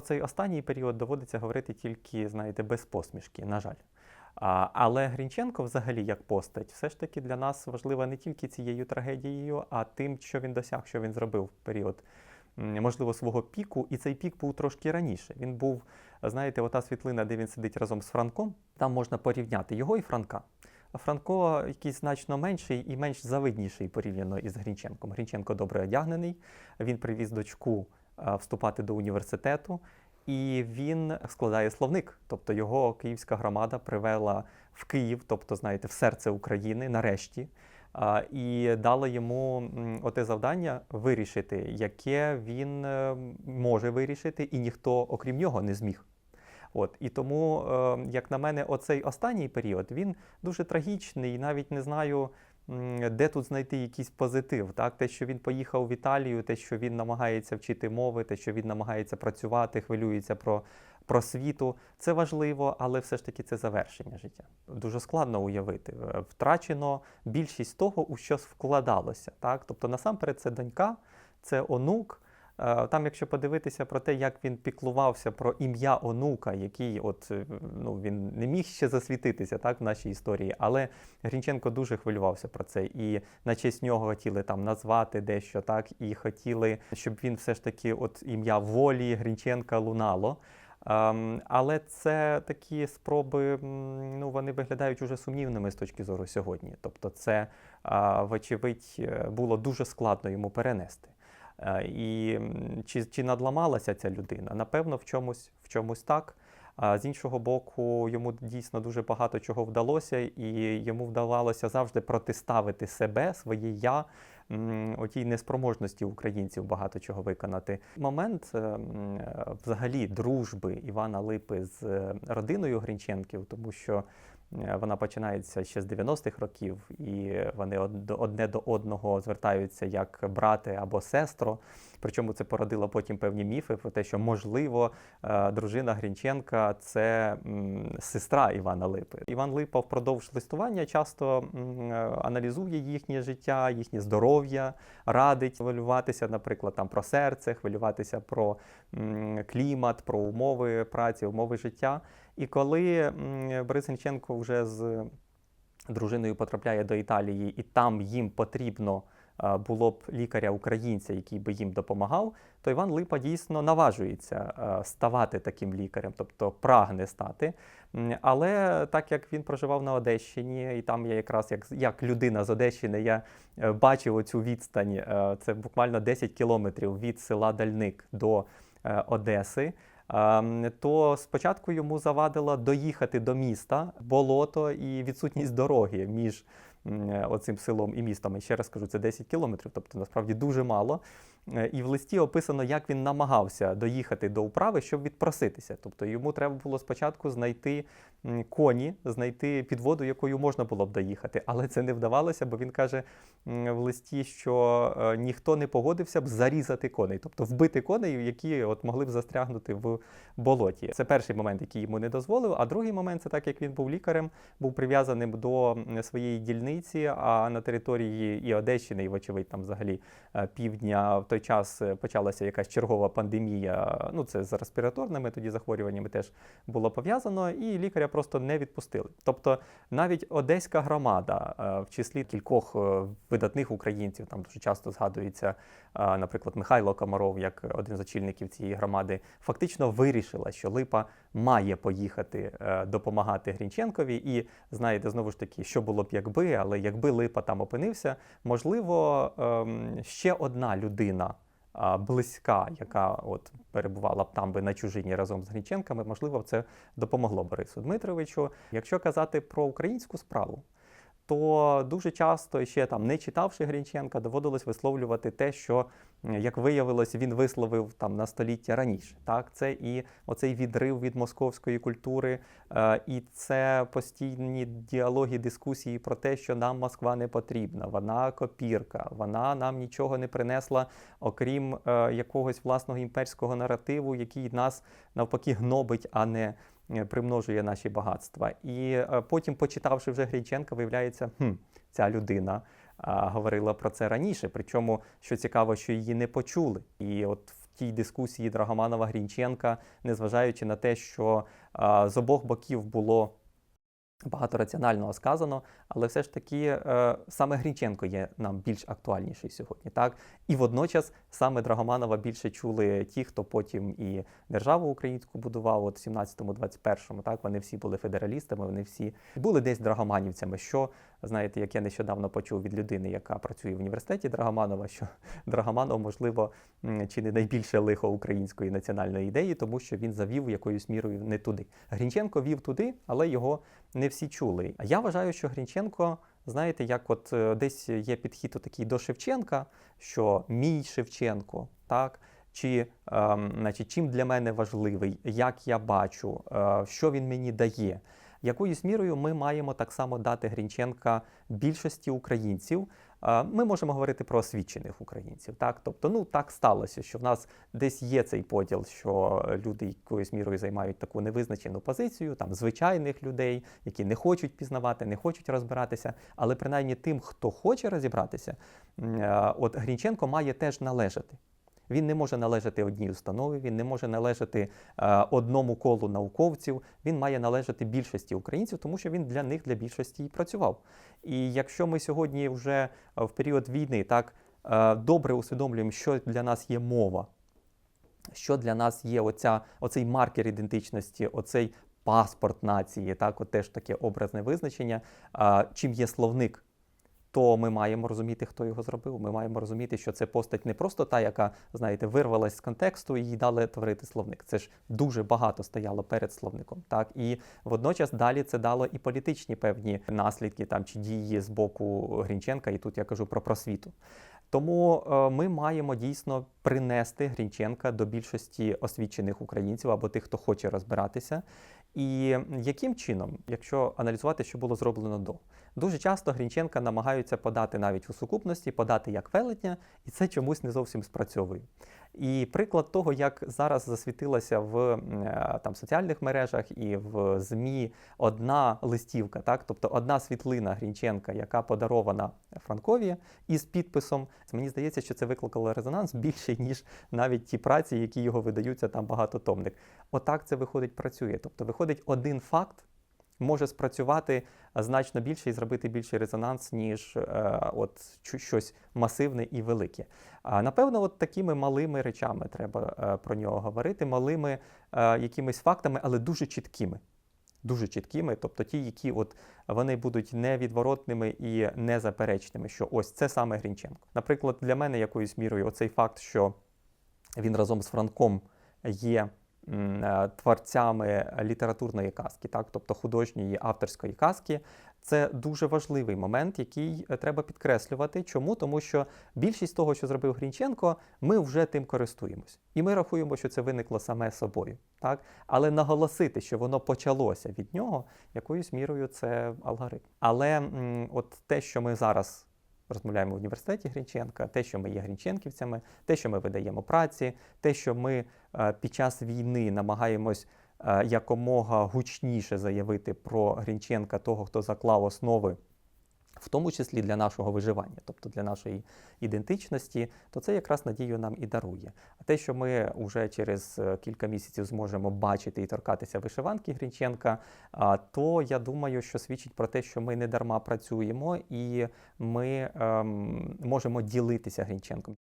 оцей останній період доводиться говорити тільки, знаєте, без посмішки, на жаль. А, але Грінченко, взагалі, як постать, все ж таки для нас важлива не тільки цією трагедією, а тим, що він досяг, що він зробив в період, можливо, свого піку. І цей пік був трошки раніше. Він був, знаєте, ота світлина, де він сидить разом з Франком. Там можна порівняти його і Франка. А Франко якийсь значно менший і менш завидніший порівняно із Грінченком. Грінченко добре одягнений. Він привіз дочку вступати до університету, і він складає словник. Тобто його київська громада привела в Київ, тобто, знаєте, в серце України, нарешті. І дала йому оте завдання вирішити, яке він е, може вирішити, і ніхто, окрім нього, не зміг. От і тому, е, як на мене, оцей останній період він дуже трагічний. Навіть не знаю, де тут знайти якийсь позитив. Так, те, що він поїхав в Італію, те, що він намагається вчити мови, те, що він намагається працювати, хвилюється про, світу, це важливо, але все ж таки це завершення життя. Дуже складно уявити. Е, Втрачено більшість того, у що вкладалося. Так, тобто, насамперед, це донька, це онук. Е, Там, якщо подивитися про те, як він піклувався про ім'я онука, який от е, ну він не міг ще засвітитися так в нашій історії, але Грінченко дуже хвилювався про це, і на честь нього хотіли там назвати дещо, так і хотіли, щоб він все ж таки, от ім'я волі Грінченка лунало. Ем, але це такі спроби, ну вони виглядають уже сумнівними з точки зору сьогодні. Тобто, це, а, вочевидь, е, було дуже складно йому перенести. Е, І чи, чи надламалася ця людина? Напевно, в чомусь, в чомусь так. А з іншого боку, йому дійсно дуже багато чого вдалося, і йому вдавалося завжди протиставити себе, своє я, отій неспроможності українців багато чого виконати. Момент е, е, взагалі дружби Івана Липи з родиною Грінченків, тому що вона починається ще з 90-х років, і вони одне до одного звертаються як брати або сестро. Причому це породило потім певні міфи про те, що можливо е, дружина Грінченка це сестра Івана Липи. Іван Липа впродовж листування часто е, аналізує їхнє життя, їхнє здоров'я, радить хвилюватися, наприклад, там про серце, хвилюватися про клімат, про умови праці, умови життя. І коли Борис Грінченко вже з дружиною потрапляє до Італії, і там їм потрібно було б лікаря-українця, який би їм допомагав, то Іван Липа дійсно наважується ставати таким лікарем, тобто прагне стати. Але так як він проживав на Одещині, і там я якраз як, як людина з Одещини, я е, бачив оцю відстань. е, Це буквально 10 кілометрів від села Дальник до е, Одеси. Ем, То спочатку йому завадило доїхати до міста, болото і відсутність дороги між оцим селом і містом. Ще раз кажу, це 10 кілометрів, тобто насправді дуже мало. Е, І в листі описано, як він намагався доїхати до управи, щоб відпроситися. Тобто йому треба було спочатку знайти коні, знайти підводу, якою можна було б доїхати. Але це не вдавалося, бо він каже в листі, що е, ніхто не погодився б зарізати коней, тобто вбити коней, які от могли б застрягнути в болоті. Це перший момент, який йому не дозволив. А другий момент це так, як він був лікарем, був прив'язаним до своєї дільниці, а на території і Одещини, і вочевидь, там взагалі е, півдня в той час е, почалася якась чергова пандемія. Ну це з респіраторними тоді захворюваннями теж було пов'язано, і лікаря просто не відпустили. Тобто навіть одеська громада, е, в числі кількох видатних українців, там дуже часто згадується, наприклад, Михайло Комаров, як один з очільників цієї громади, фактично вирішила, що Липа має поїхати е, допомагати Грінченкові. І знаєте, знову ж таки, що було б якби, але якби Липа там опинився, можливо, ем, ще одна людина. Близька, яка от перебувала б там би на чужині разом з Грінченками, можливо, це допомогло Борису Дмитровичу. Якщо казати про українську справу, то дуже часто ще там, не читавши Грінченка, доводилось висловлювати те, що, як виявилось, він висловив там на століття раніше. Так, це і оцей відрив від московської культури, е, і це постійні діалоги, дискусії про те, що нам Москва не потрібна, вона копірка, вона нам нічого не принесла, окрім е, якогось власного імперського наративу, який нас навпаки гнобить, а не примножує наші багатства. І е, потім, почитавши вже Грінченка, виявляється, хм, ця людина а, говорила про це раніше. Причому, що цікаво, що її не почули. І от в тій дискусії Драгоманова Грінченка, незважаючи на те, що з обох боків було багато раціонального сказано, але все ж таки е, саме Грінченко є нам більш актуальніший сьогодні. Так? І водночас саме Драгоманова більше чули ті, хто потім і державу українську будував, от в 17-21-му. Так? Вони всі були федералістами, вони всі були десь драгоманівцями. Що, знаєте, як я нещодавно почув від людини, яка працює в університеті Драгоманова, що Драгоманов, можливо, чи не найбільше лихо української національної ідеї, тому що він завів якоюсь мірою не туди. Грінченко вів туди, але його не всі чули. Я вважаю, що Грінченко, знаєте, як от е, десь є підхід такий до Шевченка, що мій Шевченко, так. Чи ем, значить, чим для мене важливий, як я бачу, е, що він мені дає. Якоюсь мірою ми маємо так само дати Грінченка більшості українців. Ми можемо говорити про освічених українців. Так? Тобто, ну так сталося, що в нас десь є цей поділ, що люди якоюсь мірою займають таку невизначену позицію, там звичайних людей, які не хочуть пізнавати, не хочуть розбиратися. Але принаймні тим, хто хоче розібратися, е, от Грінченко має теж належати. Він не може належати одній установі, він не може належати е, одному колу науковців. Він має належати більшості українців, тому що він для них, для більшості і працював. І якщо ми сьогодні вже е, в період війни так е, добре усвідомлюємо, що для нас є мова, що для нас є оця, оцей маркер ідентичності, оцей паспорт нації, так, от теж таке образне визначення, чим є словник то ми маємо розуміти, хто його зробив. Ми маємо розуміти, що це постать не просто та, яка, знаєте, вирвалась з контексту і їй дали творити словник. Це ж дуже багато стояло перед словником. Так і водночас далі це дало і політичні певні наслідки там чи дії з боку Грінченка, і тут я кажу про просвіту. Тому е, ми маємо дійсно принести Грінченка до більшості освічених українців або тих, хто хоче розбиратися. І яким чином, якщо аналізувати, що було зроблено до, дуже часто Грінченка намагаються подати навіть у сукупності, подати як велетня, і це чомусь не зовсім спрацьовує. І приклад того, як зараз засвітилася в е, там соціальних мережах і в ЗМІ одна листівка, так, тобто одна світлина Грінченка, яка подарована Франкові із підписом. Мені здається, що це викликало резонанс більший, ніж навіть ті праці, які його видаються там багатотомник. Отак це виходить, працює. Тобто, виходить, один факт може спрацювати значно більше і зробити більший резонанс, ніж е, от щось масивне і велике. Напевно, от такими малими речами треба е, про нього говорити, малими е, якимись фактами, але дуже чіткими. Дуже чіткими, тобто ті, які от вони будуть невідворотними і незаперечними, що ось це саме Грінченко. Наприклад, для мене якоюсь мірою оцей факт, що він разом з Франком є творцями літературної казки, так, тобто художньої авторської казки. Це дуже важливий момент, який е, треба підкреслювати. Чому? Тому що більшість того, що зробив Грінченко, ми вже тим користуємось. І ми рахуємо, що це виникло саме собою. Так? Але наголосити, що воно почалося від нього, якоюсь мірою це алгоритм. Але м, от те, що ми зараз розмовляємо в університеті Грінченка, те, що ми є грінченківцями, те, що ми видаємо праці, те, що ми е, під час війни намагаємось е, якомога гучніше заявити про Грінченка, того, хто заклав основи. В тому числі для нашого виживання, тобто для нашої ідентичності, то це якраз надію нам і дарує. А те, що ми вже через е, кілька місяців зможемо бачити і торкатися вишиванки Грінченка, то я думаю, що свідчить про те, що ми не дарма працюємо і ми ем, можемо ділитися Грінченком.